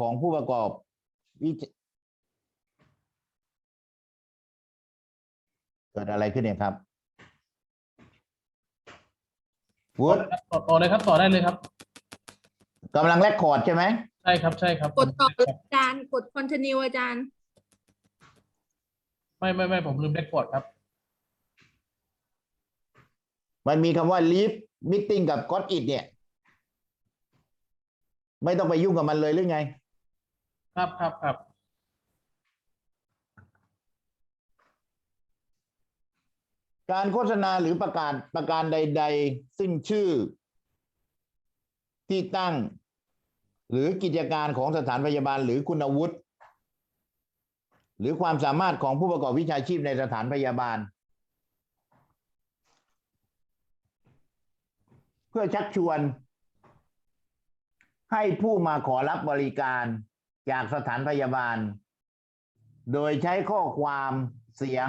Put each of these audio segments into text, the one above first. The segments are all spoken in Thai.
ของผู้ประกอบวิจเกิดอะไรขึ้นเนี่ยครับวุฒต่อต่อเลยครับต่อได้เลยครับกำลังแลกคอร์ดใช่ไหมใช่ครับใช่ครับกดต่อเลยอาจารย์กด continue อาจารย์ ไม่ไม่ไม่ผมลืมเรคคอร์ดครับ มันมีคำว่า leave meeting กับ got it เนี่ย ไม่ต้องไปยุ่งกับมันเลยหรือไง ครับครับครับการโฆษณาหรือประกาศประการใด ๆ ซึ่งชื่อ ที่ตั้ง หรือกิจการของสถานพยาบาลหรือคุณวุฒิหรือความสามารถของผู้ประกอบวิชาชีพในสถานพยาบาล เพื่อชักชวน ให้ผู้มาขอรับบริการ จากสถานพยาบาล โดยใช้ข้อความเสียง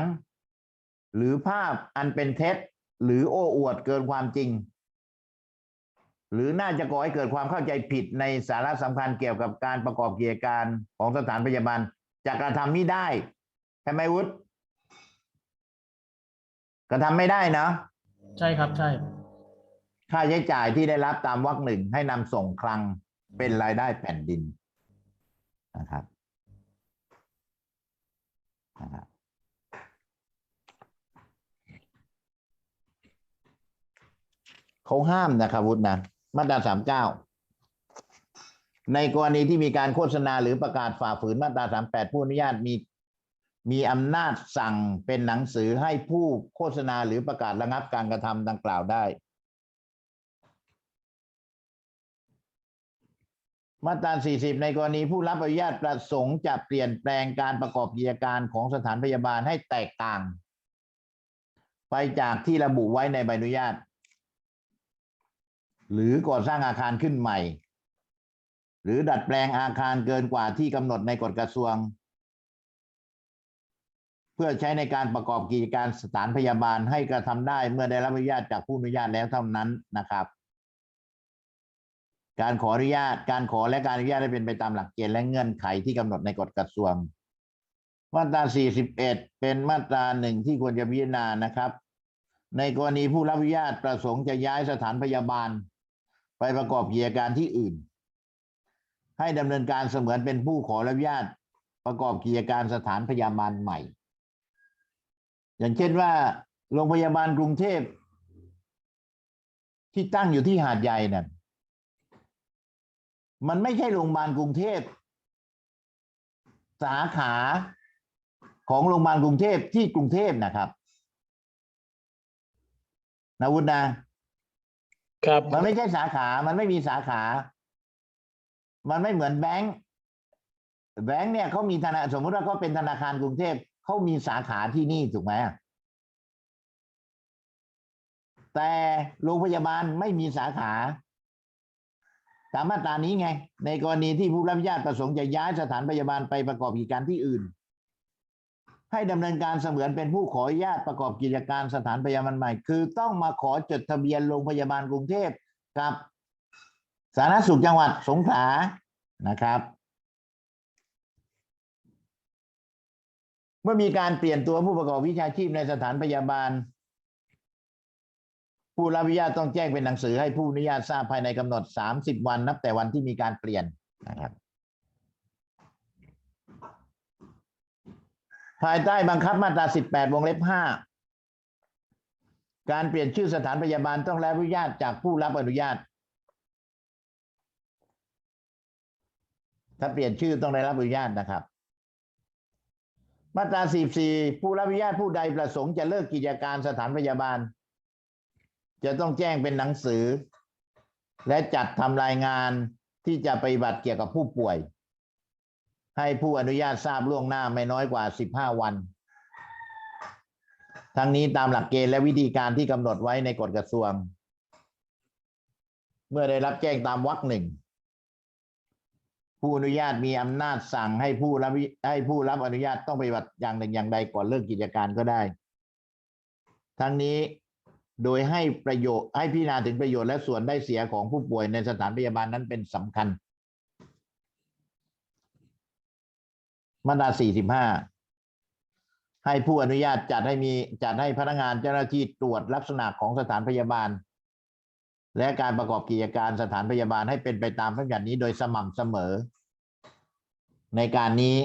หรือภาพอันเป็นเท็จ หรือโอ้อวดเกินความจริง หรือน่าจะก่อให้เกิดความเข้าใจผิดในสาระสำคัญเกี่ยวกับการประกอบกิจการของสถานพยาบาลจะกระทำนี้ได้ใช่ไหมวุฒิกระทำไม่ได้นะใช่ครับใช่ ค่าใช้จ่ายที่ได้รับตามวรรคหนึ่งให้นำส่งคลังเป็นรายได้แผ่นดิน นะครับนะครับเขาห้ามนะครับวุฒินะมาตราสามเก้าในกรณีที่มีการโฆษณาหรือประกาศฝ่าฝืนมาตราสามแปดผู้อนุญาตมีมีอำนาจสั่งเป็นหนังสือให้ผู้โฆษณาหรือประกาศระงับการกระทำดังกล่าวได้ มาตรา 40 ในกรณีผู้รับอนุญาตประสงค์จะเปลี่ยนแปลงการประกอบกิจการของสถานพยาบาลให้แตกต่าง ไปจากที่ระบุไว้ในใบอนุญาต หรือก่อสร้างอาคารขึ้นใหม่ หรือดัดแปลงอาคารเกินกว่าที่กำหนดในกฎกระทรวง เพื่อใช้ในการประกอบกิจการสถานพยาบาลให้กระทำได้เมื่อได้รับอนุญาตจากผู้อนุญาตแล้วเท่านั้นนะครับ การขออนุญาต การขอและการอนุญาตได้เป็นไปตามหลักเกณฑ์และเงื่อนไขที่กำหนดในกฎกระทรวง มาตรา 41 เป็นมาตราหนึ่งที่ควรจะพิจารณานะครับ ในกรณีผู้รับอนุญาตประสงค์จะย้ายสถานพยาบาล ไปประกอบกิจการที่อื่น ให้ดำเนินการเสมือนเป็นผู้ขอรับอนุญาตประกอบกิจการสถานพยาบาลใหม่ อย่างเช่นว่าโรงพยาบาลกรุงเทพที่ตั้งอยู่ที่หาดใหญ่นั่น มันไม่ใช่โรงพยาบาลกรุงเทพ สาขาของโรงพยาบาลกรุงเทพที่กรุงเทพนะครับนาวุฒนะครับ มันไม่ใช่สาขา มันไม่มีสาขา มันไม่เหมือนแบงก์แบงก์เนี่ยเขามีธนาสมมติว่าเขาเป็นธนาคารกรุงเทพเขามีสาขาที่นี่ถูกไหมแต่โรงพยาบาลไม่มีสาขา ตามมาตรานี้ไง ในกรณีที่ผู้รับญาติประสงค์จะย้ายสถานพยาบาลไปประกอบกิจการที่อื่น ให้ดำเนินการเสมือนเป็นผู้ขอญาติประกอบกิจการสถานพยาบาลใหม่ คือต้องมาขอจดทะเบียนโรงพยาบาลกรุงเทพกับสาธารณสุขจังหวัดสงขลานะครับ เมื่อมีการเปลี่ยนตัวผู้ประกอบวิชาชีพในสถานพยาบาล ผู้รับอนุญาตต้องแจ้งเป็นหนังสือให้ผู้อนุญาตทราบภายในกำหนด 30 วันนับแต่วันที่มีการเปลี่ยนนะครับภายใต้บังคับมาตรา 18 วงเล็บ 5 การเปลี่ยนชื่อสถานพยาบาลต้องได้รับอนุญาตจากผู้รับอนุญาต ถ้าเปลี่ยนชื่อต้องได้รับอนุญาตนะครับ มาตรา 44 ผู้รับอนุญาตผู้ใดประสงค์จะเลิกกิจการสถานพยาบาล จะต้องแจ้งเป็นหนังสือ และจัดทำรายงานที่จะปฏิบัติเกี่ยวกับผู้ป่วย ให้ผู้อนุญาตทราบล่วงหน้าไม่น้อยกว่า 15 วัน ทั้งนี้ตามหลักเกณฑ์และวิธีการที่กำหนดไว้ในกฎกระทรวง เมื่อได้รับแจ้งตามวรรคหนึ่งผู้อนุญาตมีอำนาจสั่งให้ผู้รับให้ผู้รับอนุญาตต้องปฏิบัติอย่างหนึ่งอย่างใดก่อนเลิกกิจการก็ได้ ทั้งนี้ โดยให้ประโยชน์ให้พิจารณาถึงประโยชน์และส่วนได้เสียของผู้ป่วยในสถานพยาบาลนั้นเป็นสำคัญ มาตรา 45 ให้ผู้อนุญาตจัดให้มีจัดให้พนักงานเจ้าหน้าที่ตรวจลักษณะของสถานพยาบาล และการประกอบกิจการสถานพยาบาลให้เป็นไปตามพระบัญญัตินี้โดยสม่ำเสมอ ในการนี้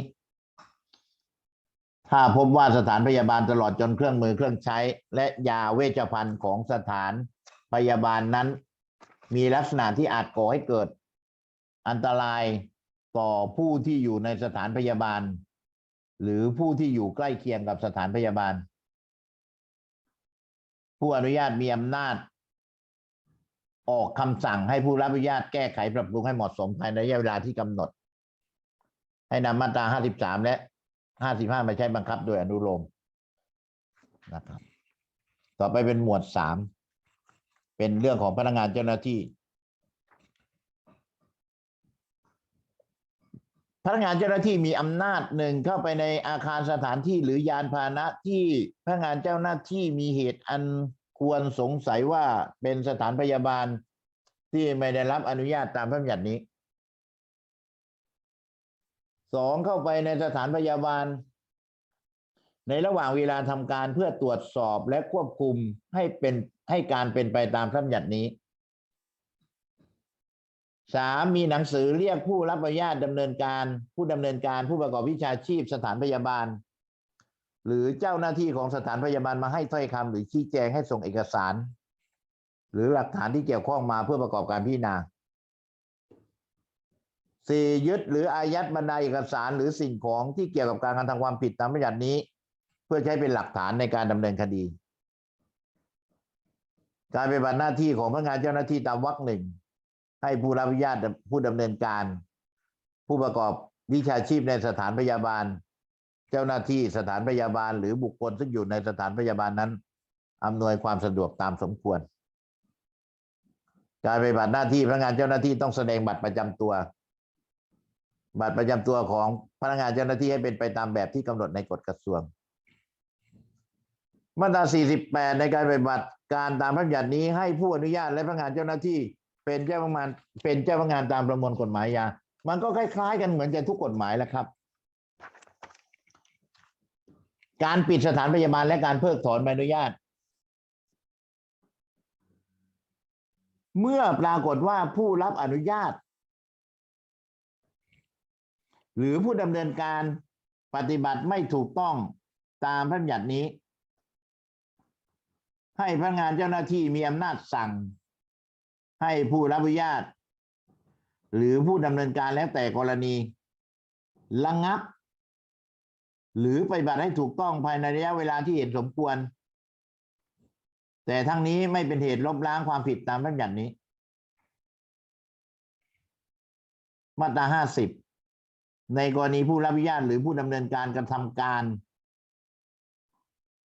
ถ้าพบว่าสถานพยาบาลตลอดจนเครื่องมือเครื่องใช้ และยาเวชภัณฑ์ของสถานพยาบาลนั้น มีลักษณะที่อาจก่อให้เกิด อันตรายต่อผู้ที่อยู่ในสถานพยาบาล หรือผู้ที่อยู่ใกล้เคียงกับสถานพยาบาล ผู้อนุญาตมีอำนาจ ออกคำสั่งให้ผู้รับอนุญาตแก้ไขปรับปรุงให้เหมาะสมภายในระยะเวลาที่กำหนด ให้นำมาตรา 53 และ 55มาใช้บังคับโดยอนุโลมนะครับ ต่อไปเป็นหมวด3เป็นเรื่องของพนักงานเจ้าหน้าที่ พนักงานเจ้าหน้าที่มีอำนาจหนึ่งเข้าไปในอาคารสถานที่หรือยานพาหนะที่พนักงานเจ้าหน้าที่มีเหตุอันควรสงสัยว่าเป็นสถานพยาบาลที่ไม่ได้รับอนุญาตตามพระบัญญัตินี้ สองเข้าไปในสถานพยาบาล ในระหว่างเวลาทำการเพื่อตรวจสอบและควบคุมให้เป็นให้การเป็นไปตามพระบัญญัตินี้สามมีหนังสือเรียกผู้รับอนุญาตดำเนินการ ผู้ดำเนินการผู้ประกอบวิชาชีพสถานพยาบาล หรือเจ้าหน้าที่ของสถานพยาบาลมาให้ถ้อยคำหรือชี้แจงให้ส่งเอกสาร หรือหลักฐานที่เกี่ยวข้องมาเพื่อประกอบการพิจารณา สี่ยึดหรืออายัดบรรดาเอกสารหรือสิ่งของที่เกี่ยวกับการกระทำความผิดตามบัญญัตินี้ เพื่อใช้เป็นหลักฐานในการดำเนินคดี การปฏิบัติหน้าที่ของพนักงานเจ้าหน้าที่ตามวรรคหนึ่งให้ผู้รับอนุญาตผู้ดำเนินการ ผู้ประกอบวิชาชีพในสถานพยาบาล เจ้าหน้าที่สถานพยาบาล หรือบุคคลซึ่งอยู่ในสถานพยาบาลนั้นอำนวยความสะดวกตามสมควร การปฏิบัติหน้าที่พนักงานเจ้าหน้าที่ต้องแสดงบัตรประจำตัว บัตรประจำตัวของพนักงานเจ้าหน้าที่ให้เป็นไปตามแบบที่กำหนดในกฎกระทรวง มาตรา 48 ในการปฏิบัติการตามพระบัญญัตินี้ให้ผู้อนุญาตและพนักงานเจ้าหน้าที่ เป็นเจ้าพนักงานเป็นเจ้าพนักงานตามประมวลกฎหมายยา มันก็คล้าย ๆ กันเหมือนกันทุกกฎหมายแหล้วครับ การปิดสถานพยาบาลและการเพิกถอนใบอนุญาต เมื่อปรากฏว่าผู้รับอนุญาต หรือผู้ดำเนินการปฏิบัติไม่ถูกต้องตามพระบัญญัตินี้ ให้พนักงานเจ้าหน้าที่มีอำนาจสั่ง ให้ผู้รับอนุญาต หรือผู้ดำเนินการแล้วแต่กรณีระงับ หรือปฏิบัติให้ถูกต้องภายในระยะเวลาที่เห็นสมควร แต่ทั้งนี้ไม่เป็นเหตุลบล้างความผิดตามพระบัญญัตินี้ มาตราห้าสิบ ในกรณีผู้รับอนุญาตหรือผู้ดำเนินการกระทำการ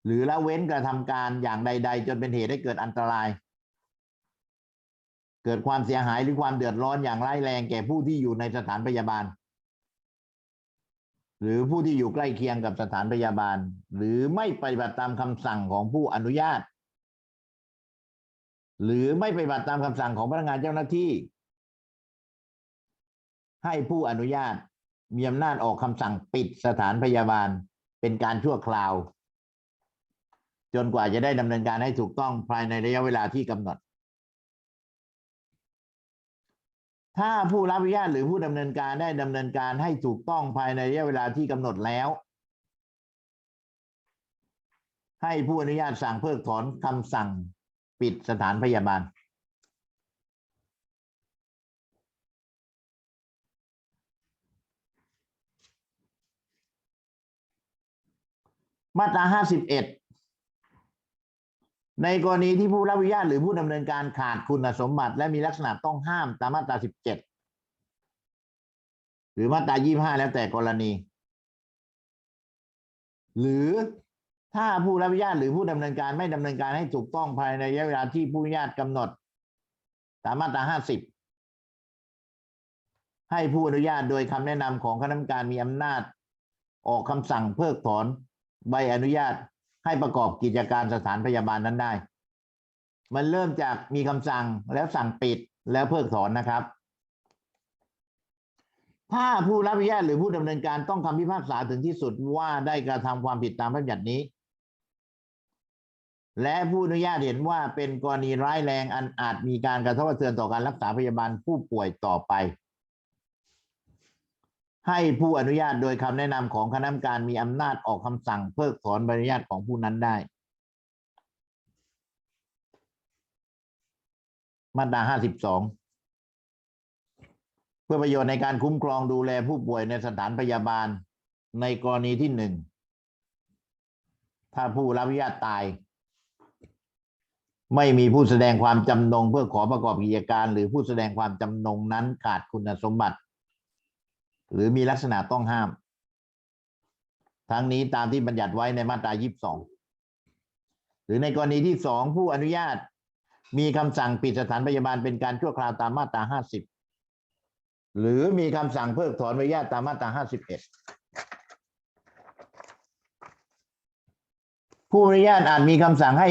หรือละเว้นกระทำการอย่างใด ๆ จนเป็นเหตุให้เกิดอันตราย เกิดความเสียหายหรือความเดือดร้อนอย่างร้ายแรงแก่ผู้ที่อยู่ในสถานพยาบาล หรือผู้ที่อยู่ใกล้เคียงกับสถานพยาบาล หรือไม่ปฏิบัติตามคำสั่งของผู้อนุญาต หรือไม่ปฏิบัติตามคำสั่งของพนักงานเจ้าหน้าที่ ให้ผู้อนุญาต มีอำนาจออกคำสั่งปิดสถานพยาบาลเป็นการชั่วคราว จนกว่าจะได้ดำเนินการให้ถูกต้องภายในระยะเวลาที่กำหนด ถ้าผู้รับอนุญาตหรือผู้ดำเนินการได้ดำเนินการให้ถูกต้องภายในระยะเวลาที่กำหนดแล้ว ให้ผู้อนุญาตสั่งเพิกถอนคำสั่งปิดสถานพยาบาล มาตราห้าสิบเอ็ดในกรณีที่ผู้รับอนุญาตหรือผู้ดำเนินการขาดคุณสมบัติและมีลักษณะต้องห้ามตามมาตราสิบเจ็ดหรือมาตรายี่ห้าแล้วแต่กรณี หรือถ้าผู้รับอนุญาตหรือผู้ดำเนินการไม่ดำเนินการให้ถูกต้องภายในระยะเวลาที่ผู้อนุญาตกำหนด ตามมาตราห้าสิบให้ผู้อนุญาตโดยคำแนะนำของคณะกรรมการมีอำนาจ ออกคำสั่งเพิกถอน ใบอนุญาตให้ประกอบกิจการสถานพยาบาลนั้นได้ มันเริ่มจากมีคำสั่งแล้วสั่งปิดแล้วเพิกถอนนะครับ ถ้าผู้รับอนุญาตหรือผู้ดำเนินการต้องคำพิพากษาถึงที่สุดว่าได้กระทำความผิดตามพระบัญญัตินี้ และผู้อนุญาตเห็นว่าเป็นกรณีร้ายแรงอันอาจมีการกระทบกระเทือนต่อการรักษาพยาบาลผู้ป่วยต่อไป ให้ผู้อนุญาตโดยคำแนะนำของคณะกรรมการมีอำนาจออกคำสั่งเพิกถอนใบอนุญาตของผู้นั้นได้ มาตราห้าสิบสองเพื่อประโยชน์ในการคุ้มครองดูแลผู้ป่วยในสถานพยาบาลในกรณีที่หนึ่ง ถ้าผู้รับอนุญาตตาย ไม่มีผู้แสดงความจำนงเพื่อขอประกอบกิจการ หรือผู้แสดงความจำนงนั้นขาดคุณสมบัติ หรือมีลักษณะต้องห้าม ทั้งนี้ตามที่บัญญัติไว้ในมาตรา22หรือในกรณีที่สองผู้อนุญาต มีคำสั่งปิดสถานพยาบาลเป็นการชั่วคราวตามมาตรา50หรือมีคำสั่งเพิกถอนใบอนุญาตตามมาตรา51ผู้อนุญาตอาจมีคำสั่งให้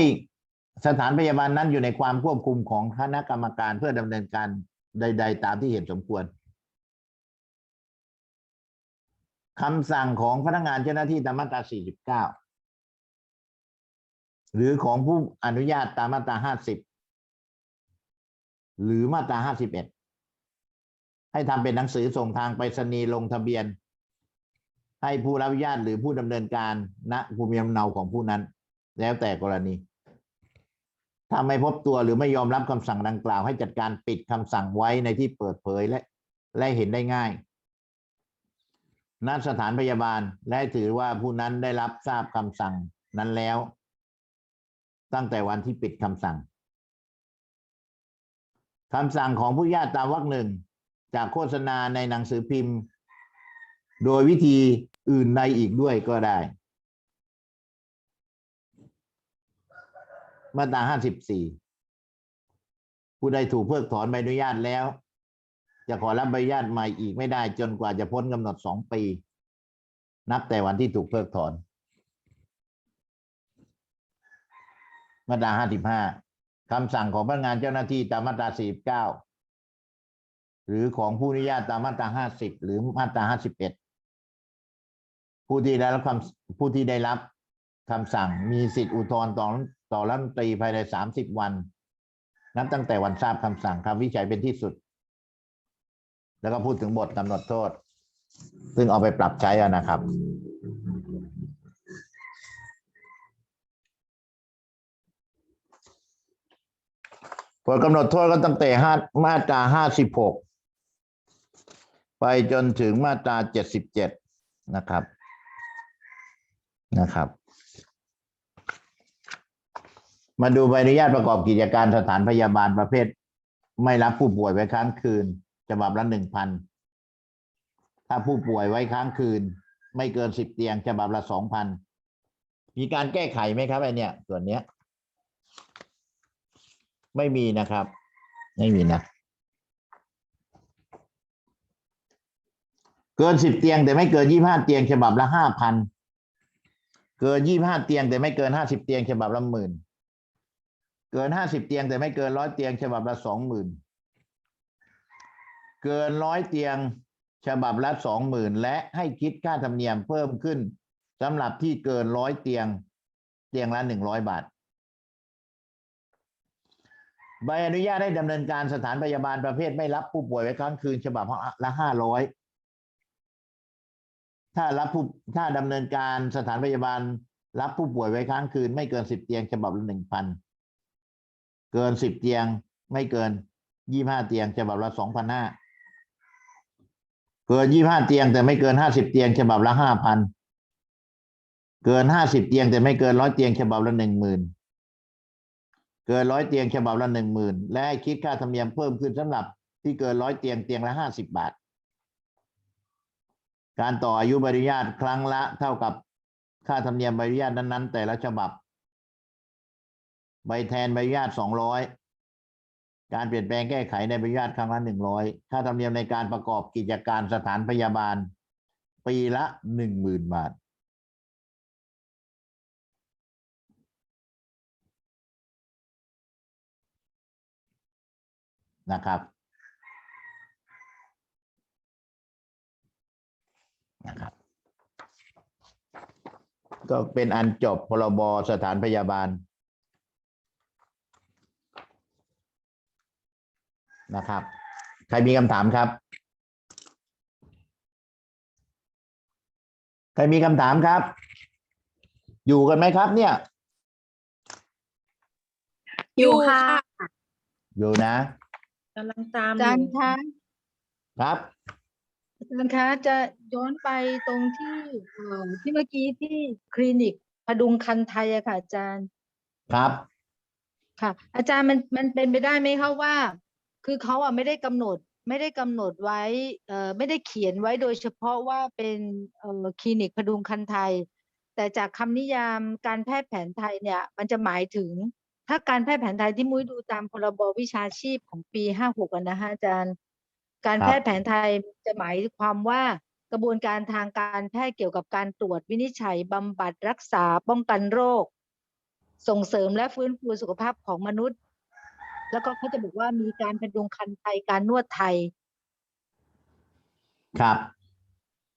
สถานพยาบาลนั้นอยู่ในความควบคุมของคณะกรรมการเพื่อดำเนินการใด ๆ ตามที่เห็นสมควร คำสั่งของพนักงานเจ้าหน้าที่ตามมาตรา 49 หรือของผู้อนุญาตตามมาตรา 50 หรือมาตรา 51 ให้ทำเป็นหนังสือส่งทางไปรษณีย์ลงทะเบียน ให้ผู้รับอนุญาตหรือผู้ดำเนินการณภูมิลำเนาของผู้นั้น แล้วแต่กรณี ถ้าไม่พบตัวหรือไม่ยอมรับคำสั่งดังกล่าว ให้จัดการปิดคำสั่งไว้ในที่เปิดเผยและและเห็นได้ง่าย ณสถานพยาบาลและถือว่าผู้นั้นได้รับทราบคำสั่งนั้นแล้ว ตั้งแต่วันที่ปิดคำสั่งคำสั่งของผู้ญาตตามวรรคหนึ่ง จากโฆษณาในหนังสือพิมพ์ โดยวิธีอื่นใดอีกด้วยก็ได้ มาตราห้าสิบสี่ผู้ใดถูกเพิกถอนใบอนุญาตแล้ว จะขอรับใบอนุญาตใหม่อีกไม่ได้จนกว่าจะพ้นกำหนดสองปี นับแต่วันที่ถูกเพิกถอน มาตราห้าสิบห้าคำสั่งของพนักงานเจ้าหน้าที่ตามมาตราสี่เก้าหรือของผู้อนุญาตตามมาตราห้าสิบหรือมาตราห้าสิบเอ็ดผู้ที่ได้รับคำผู้ที่ได้รับคำสั่งมีสิทธิอุทธรณ์ต่อต่อรัฐมนตรีภายในสามสิบวัน นับตั้งแต่วันทราบคำสั่งคำวิจัยเป็นที่สุด แล้วก็พูดถึงบทกำหนดโทษ ซึ่งเอาไปปรับใช้อะนะครับ บทกำหนดโทษก็ตั้งแต่ห้ามาตราห้าสิบหกไปจนถึงมาตราเจ็ดสิบเจ็ดนะครับนะครับ มาดูใบอนุญาตประกอบกิจการสถานพยาบาลประเภท ไม่รับผู้ป่วยไว้ค้างคืน ฉบับละหนึ่งพันถ้าผู้ป่วยไว้ค้างคืน ไม่เกินสิบเตียงฉบับละสองพันมีการแก้ไขไหมครับไอเนี่ยส่วนเนี้ย ไม่มีนะครับ ไม่มีนะ เกินสิบเตียงแต่ไม่เกินยี่ห้าเตียงฉบับละห้าพันเกินยี่ห้าเตียงแต่ไม่เกินห้าสิบเตียงฉบับละหมื่นเกินห้าสิบเตียงแต่ไม่เกินร้อยเตียงฉบับละสองหมื่น เกินร้อยเตียงฉบับละสองหมื่นและให้คิดค่าธรรมเนียมเพิ่มขึ้นสำหรับที่เกินร้อยเตียง เตียงละหนึ่งร้อยบาท ใบอนุญาตให้ดำเนินการสถานพยาบาลประเภทไม่รับผู้ป่วยไว้ค้างคืนฉบับละห้าร้อยถ้ารับผู้ถ้าดำเนินการสถานพยาบาล รับผู้ป่วยไว้ค้างคืน ไม่เกินสิบเตียงฉบับละหนึ่งพันเกินสิบเตียง ไม่เกินยี่ห้าเตียงฉบับละสองพันห้า เกินยี่ห้าเตียงแต่ไม่เกินห้าสิบเตียงฉบับละห้าพันเกินห้าสิบเตียงแต่ไม่เกินร้อยเตียงฉบับละหนึ่งหมื่นเกินร้อยเตียงฉบับละหนึ่งหมื่นและให้คิดค่าธรรมเนียมเพิ่มขึ้นสำหรับที่เกินร้อยเตียงเตียงละห้าสิบบาท การต่ออายุใบอนุญาตครั้งละเท่ากับค่าธรรมเนียมใบอนุญาตนั้นๆ แต่ละฉบับ ใบแทนใบอนุญาตสองร้อย การเปลี่ยนแปลงแก้ไขในใบอนุญาตครั้งละหนึ่งร้อยค่าธรรมเนียมในการประกอบกิจการสถานพยาบาล ปีละหนึ่งหมื่นบาท นะครับนะครับก็เป็นอันจบพรบสถานพยาบาล นะครับ ใครมีคำถามครับ ใครมีคำถามครับ อยู่กันไหมครับ เนี่ย อยู่ค่ะอยู่นะกำลังตามอาจารย์อยู่คะครับอาจารย์คะจะย้อนไปตรงที่เอ่อที่เมื่อกี้ที่คลินิกพดุงคันไทยอะค่ะอาจารย์ ครับ ค่ะ อาจารย์มันมันเป็นไปได้ไหมคะว่า คือเขาอะไม่ได้กำหนดไม่ได้กำหนดไว้เอ่อไม่ได้เขียนไว้โดยเฉพาะว่าเป็นเอ่อคลินิกพดุงคันไทย แต่จากคำนิยามการแพทย์แผนไทยเนี่ย มันจะหมายถึง ถ้าการแพทย์แผนไทยที่มุ้ยดูตามพรบวิชาชีพของปีห้าหกนะฮะอาจารย์ การแพทย์แผนไทยจะหมายความว่ากระบวนการทางการแพทย์เกี่ยวกับการตรวจวินิจฉัยบำบัดรักษาป้องกันโรค ส่งเสริมและฟื้นฟูสุขภาพของมนุษย์ แล้วก็เขาจะบอกว่ามีการพดุงคันไทยการนวดไทย ครับ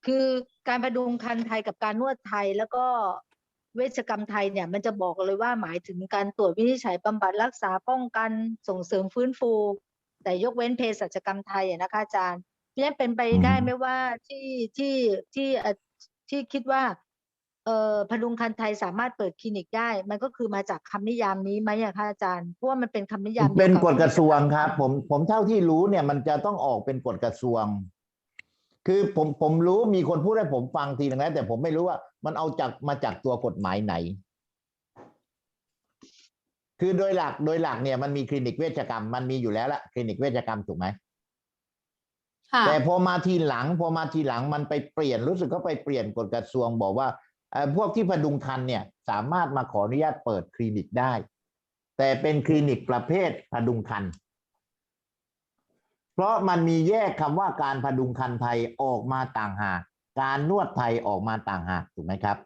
คือการพดุงคันไทยกับการนวดไทยแล้วก็เวชกรรมไทยเนี่ย มันจะบอกเลยว่าหมายถึงการตรวจวินิจฉัยบำบัดรักษาป้องกันส่งเสริมฟื้นฟู แต่ยกเว้นเภสัชกรรมไทยอะนะคะอาจารย์เพราะฉะนั้นเป็นไปได้อืมไหมว่าที่ที่ที่เอ่อที่คิดว่า เอ่อพดุงคันไทยสามารถเปิดคลินิกได้ มันก็คือมาจากคำนิยามนี้ไหมอะคะอาจารย์เพราะว่ามันเป็นคำนิยามดียวเป็นกฎบกระทรวงครับ ผมผมเท่าที่รู้เนี่ยมันจะต้องออกเป็นกฎกระทรวง คือผมผมรู้มีคนพูดให้ผมฟังทีนึงแล้วแต่ผมไม่รู้ว่า มันเอาจากมาจากตัวกฎหมายไหน คือโดยหลักโดยหลักเนี่ยมันมีคลินิกเวชกรรมมันมีอยู่แล้วละคลินิกเวชกรรมถูกไหมค่ะแต่พอมาทีหลัง พอมาทีหลังมันไปเปลี่ยนรู้สึกเขาไปเปลี่ยนกฎกระทรวงบอกว่าเอ่อ พวกที่พดุงคันเนี่ยสามารถมาขออนุญาตเปิดคลินิกได้ แต่เป็นคลินิกประเภทพดุงคัน เพราะมันมีแยกคำว่าการพดุงคันไทยออกมาต่างหากการนวดไทยออกมาต่างหากถูกไหมครับ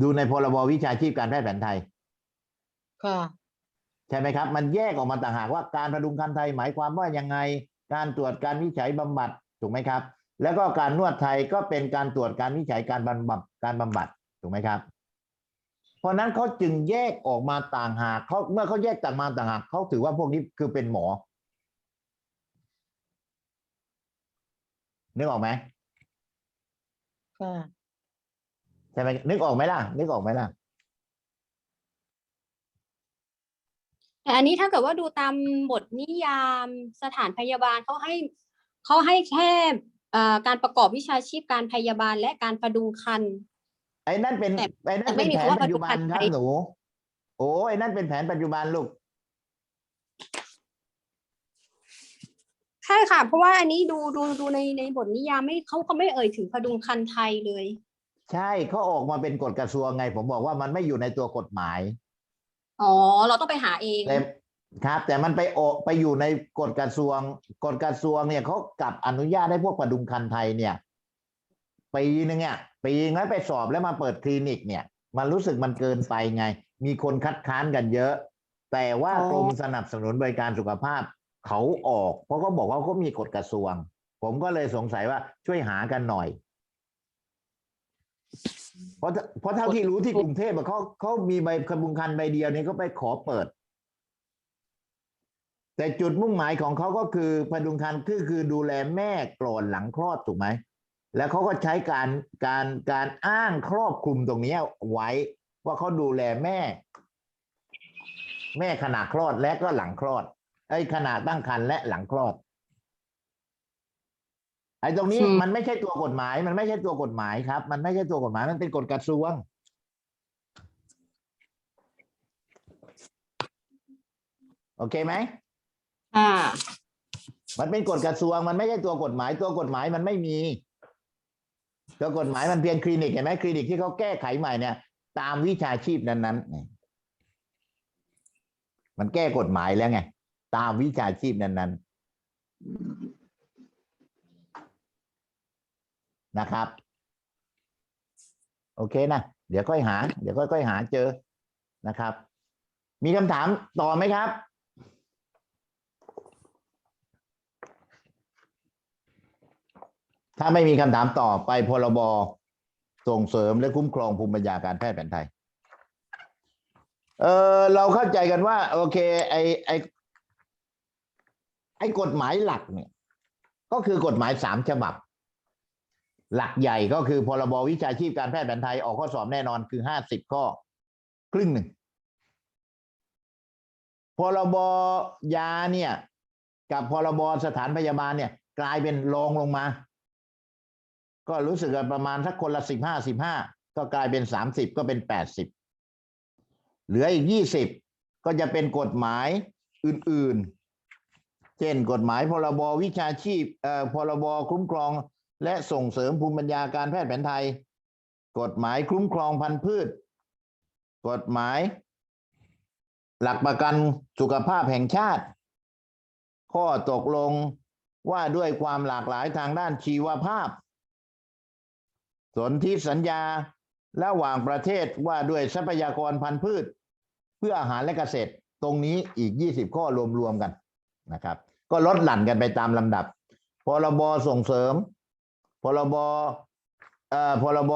ดูในพรบวิชาชีพการแพทย์แผนไทยค่ะใช่ไหมครับ มันแยกออกมาต่างหากว่าการพดุงคันไทยหมายความว่ายังไง การตรวจการวิจัยบำบัดถูกไหมครับ แล้วก็การนวดไทยก็เป็นการตรวจการวิจัยการบำบัดการบำบัดถูกไหมครับ เพราะฉะนั้นเขาจึงแยกออกมาต่างหากเขาเมื่อเขาแยกต่างมาต่างหากเขาถือว่าพวกนี้คือเป็นหมอนึกออกไหมค่ะใช่ไหมนึกออกไหมล่ะ นึกออกไหมล่ะแต่อันนี้ถ้าเกิดว่าดูตามบทนิยามสถานพยาบาลเขาให้เขาให้แค่เอ่อ การประกอบวิชาชีพการพยาบาลและการพดุงคัน ไอ้นั่นเป็นแต่ไอ้นั่แต่นไม่เป็นมีแผคำนว่าปัจจุบันปัจจุบันครับไทยหนู โอ้ไอ้นั่นเป็นแผนปัจจุบันลูกใช่ค่ะ เพราะว่าอันนี้ดูดูดูในในบทนิยามไม่เขาเขาไม่เอ่ยถึงพดุงคันไทยเลย ใช่เขาออกมาเป็นกฎกระทรวงไง ผมบอกว่ามันไม่อยู่ในตัวกฎหมาย อ๋อ เราต้องไปหาเองแต่ ครับ แต่มันไปออกไปอยู่ในกฎกระทรวงกฎกระทรวงเนี่ยเขากลับอนุญาตให้พวกประดุงคันไทยเนี่ยปีนึงเนี่ยปีนึงแล้วไปสอบแล้วมาเปิดคลินิกเนี่ย มันรู้สึกมันเกินไปไง มีคนคัดค้านกันเยอะ แต่ว่าอ๋อกรมสนับสนุนบริการสุขภาพเขาออก เพราะเขาบอกว่าเขามีกฎกระทรวง ผมก็เลยสงสัยว่าช่วยหากันหน่อย เพราะถ้าเพราะเท่าที่รู้ที่กรุงเทพอะเขาเขามีใบกระบุงคันใบเดียวเนี่ยเขาไปขอเปิด แต่จุดมุ่งหมายของเขาก็คือพดุงคันคือคือดูแลแม่ก่อนหลังคลอดถูกไหม แล้วเขาก็ใช้การการการอ้างครอบคลุมตรงเนี้ยไว้ว่าเขาดูแลแม่ แม่ขณะคลอดและก็หลังคลอดไอ้ขณะตั้งครรภ์และหลังคลอดไอ้ตรงนี้อืมมันไม่ใช่ตัวกฎหมาย มันไม่ใช่ตัวกฎหมายครับ มันไม่ใช่ตัวกฎหมายมันเป็นกฎกระทรวงโอเคไหม อ่า มันเป็นกฎกระทรวงมันไม่ใช่ตัวกฎหมายตัวกฎหมายมันไม่มี ตัวกฎหมายมันเพียงคลินิกเห็นไหมคลินิกที่เขาแก้ไขใหม่เนี่ย ตามวิชาชีพนั้นๆมันแก้กฎหมายแล้วไงตามวิชาชีพนั้นๆนะครับ โอเคนะเดี๋ยวค่อยหา เดี๋ยวค่อยๆหาเจอนะครับ มีคำถามต่อไหมครับ ถ้าไม่มีคำถามต่อไปพรบส่งเสริมและคุ้มครองภูมิปัญญาการแพทย์แผนไทย เออเราเข้าใจกันว่า โอเค ไอไอไอกฎหมายหลักเนี่ย ก็คือกฎหมายสามฉบับ หลักใหญ่ก็คือพรบวิชาชีพการแพทย์แผนไทยออกข้อสอบแน่นอนคือห้าสิบข้อ ครึ่งหนึ่งพรบยาเนี่ย กับพรบสถานพยาบาลเนี่ย กลายเป็นรองลงมา ก็รู้สึกว่าประมาณสักคนละสิบห้าสิบห้าก็กลายเป็นสามสิบก็เป็นแปดสิบเหลืออีกยี่สิบก็จะเป็นกฎหมายอื่นๆ เช่นกฎหมายพรบวิชาชีพเอ่อพรบคุ้มครอง และส่งเสริมภูมิปัญญาการแพทย์แผนไทย กฎหมายคุ้มครองพันธุ์พืช กฎหมาย หลักประกันสุขภาพแห่งชาติ ข้อตกลงว่าด้วยความหลากหลายทางด้านชีวภาพ สนธิสัญญาระหว่างประเทศว่าด้วยทรัพยากรพันธุ์พืช เพื่ออาหารและเกษตร ตรงนี้อีก 20 ข้อรวมๆกันนะครับ ก็ลดหลั่นกันไปตามลำดับ พรบส่งเสริม พรบเอ่อพรบ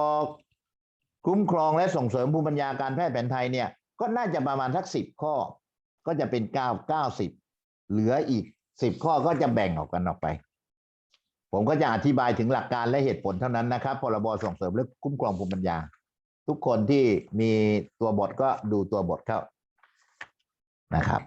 คุ้มครองและส่งเสริมภูมิปัญญาการแพทย์แผนไทยเนี่ยก็น่าจะประมาณสักสิบข้อ ก็จะเป็นเก้าเก้าสิบเหลืออีกสิบข้อก็จะแบ่งออกกันออกไป ผมก็จะอธิบายถึงหลักการและเหตุผลเท่านั้นนะครับพรบส่งเสริมและคุ้มครองภูมิปัญญา ทุกคนที่มีตัวบทก็ดูตัวบทเข้านะครับ